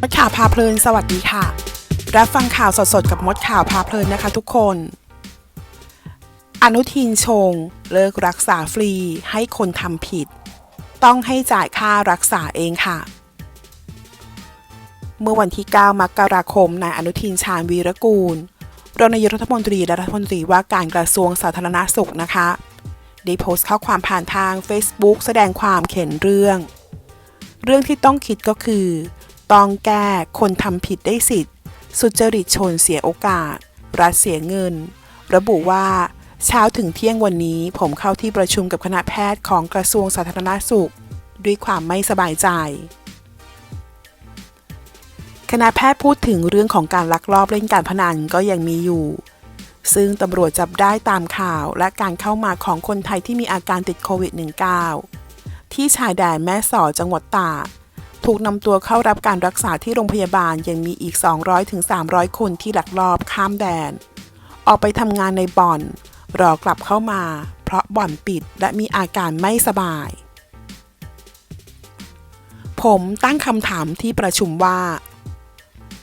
มดข่าวพาเพลินสวัสดีค่ะ รับฟังข่าวสดๆ กับมดข่าวพาเพลินนะคะทุกคน อนุทินชง เลิกรักษาฟรีให้คนทำผิด ต้องให้จ่ายค่ารักษาเองค่ะ เมื่อวันที่ 9 มกราคมนายอนุทินชาญวีรกูลรองนายกรัฐมนตรีและรัฐมนตรีว่าการกระทรวงสาธารณสุขนะคะ ได้โพสต์ข้อความผ่านทาง Facebook แสดงความเข็นเรื่อง เรื่องที่ต้องคิดก็คือ ต้องแก้คนทำผิดได้สิทธิ์ สุจริตชนเสียโอกาส รัฐเสียเงิน ระบุว่าเช้าถึงเที่ยงวันนี้ผมเข้าที่ประชุมกับคณะแพทย์ของกระทรวงสาธารณสุข ด้วยความไม่สบายใจ คณะแพทย์พูดถึงเรื่องของการลักลอบเล่นการพนันก็ยังมีอยู่ ซึ่งตำรวจจับได้ตามข่าวและการเข้ามาของคนไทยที่มีอาการติดโควิด -19 ที่ชายแดนแม่สอดจังหวัดตาก ถูกนำตัวเข้ารับการรักษาที่โรงพยาบาลยังมีอีก 200-300 คนที่หลักลอบข้ามแดน ออกไปทำงานในบ่อน รอกลับเข้ามา เพราะบ่อนปิดและมีอาการไม่สบาย ผมตั้งคำถามที่ประชุมว่า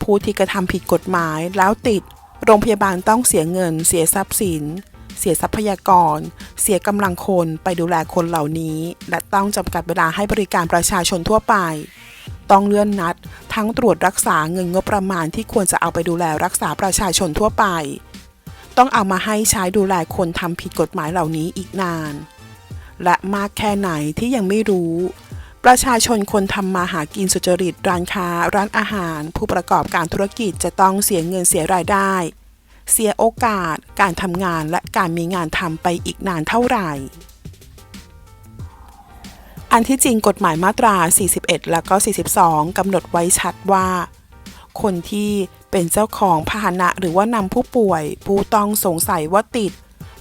ผู้ที่กระทำผิดกฎหมายแล้วติด โรงพยาบาลต้องเสียเงิน เสียทรัพย์สิน เสียทรัพยากร เสียกำลังคนไปดูแลคนเหล่านี้ และต้องจำกัดเวลาให้บริการประชาชนทั่วไป ต้องเลื่อนนัด ทั้งตรวจรักษาเงินงบประมาณที่ควรจะเอาไปดูแลรักษาประชาชนทั่วไป ต้องเอามาให้ใช้ดูแลคนทำผิดกฎหมายเหล่านี้อีกนาน และมากแค่ไหนที่ยังไม่รู้ ประชาชนคนทำมาหากินสุจริต ร้านค้า ร้านอาหาร ผู้ประกอบการธุรกิจจะต้องเสียเงินเสียรายได้ เสียโอกาส การทำงานและการมีงานทำไปอีกนานเท่าไหร่ อันที่จริงกฎหมายมาตรา 41 และก็ 42 กำหนดไว้ชัดว่า คนที่เป็นเจ้าของพาหนะหรือว่านำผู้ป่วย ผู้ต้องสงสัยว่าติด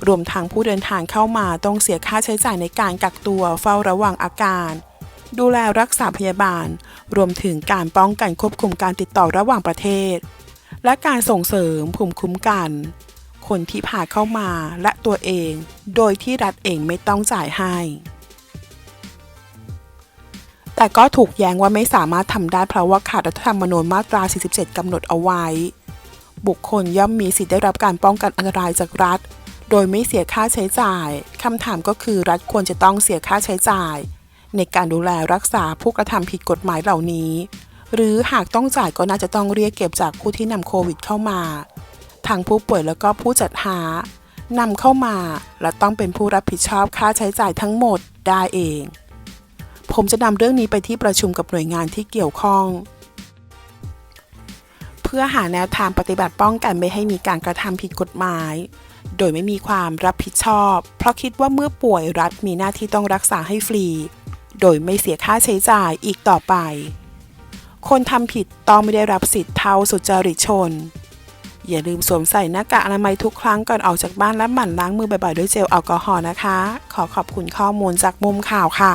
รวมทั้งผู้เดินทางเข้ามาต้องเสียค่าใช้จ่ายในการกักตัวเฝ้าระวังอาการ ดูแลรักษาพยาบาล รวมถึงการป้องกันควบคุมการติดต่อระหว่างประเทศ และการส่งเสริมภูมิคุ้มกัน คนที่พาเข้ามาและตัวเอง โดยที่รัฐเองไม่ต้องจ่ายให้ แต่ก็ถูกแย้งว่าไม่สามารถทำได้เพราะว่าขาดรัฐธรรมนูญมาตรา 47 กำหนดเอาไว้ บุคคลย่อมมีสิทธิ์ได้รับการป้องกันอันตรายจากรัฐ โดยไม่เสียค่าใช้จ่าย คำถามก็คือรัฐควรจะต้องเสียค่าใช้จ่าย ในการดูแลรักษาผู้กระทำผิดกฎหมายเหล่านี้ หรือหากต้องจ่ายก็น่าจะต้องเรียกเก็บจากผู้ที่นำโควิดเข้ามาทางผู้ป่วยแล้วก็ผู้จัดหานำเข้ามา และต้องเป็นผู้รับผิดชอบค่าใช้จ่ายทั้งหมดได้เอง ผมจะนำเรื่องนี้ไปที่ประชุมกับหน่วยงานที่เกี่ยวข้อง เพื่อหาแนวทางปฏิบัติป้องกันไม่ให้มีการกระทำผิดกฎหมาย โดยไม่มีความรับผิดชอบ เพราะคิดว่าเมื่อป่วยรัฐมีหน้าที่ต้องรักษาให้ฟรี โดยไม่เสียค่าใช้จ่ายอีกต่อไป คนทำผิดต้องไม่ได้รับสิทธิ์เท่าสุจริตชนอย่าลืมสวมใส่หน้ากากอนามัยทุกครั้งก่อนออกจากบ้านและหมั่นล้างมือบ่อยๆด้วยเจลแอลกอฮอล์นะคะ ขอขอบคุณข้อมูลจากมุมข่าวค่ะ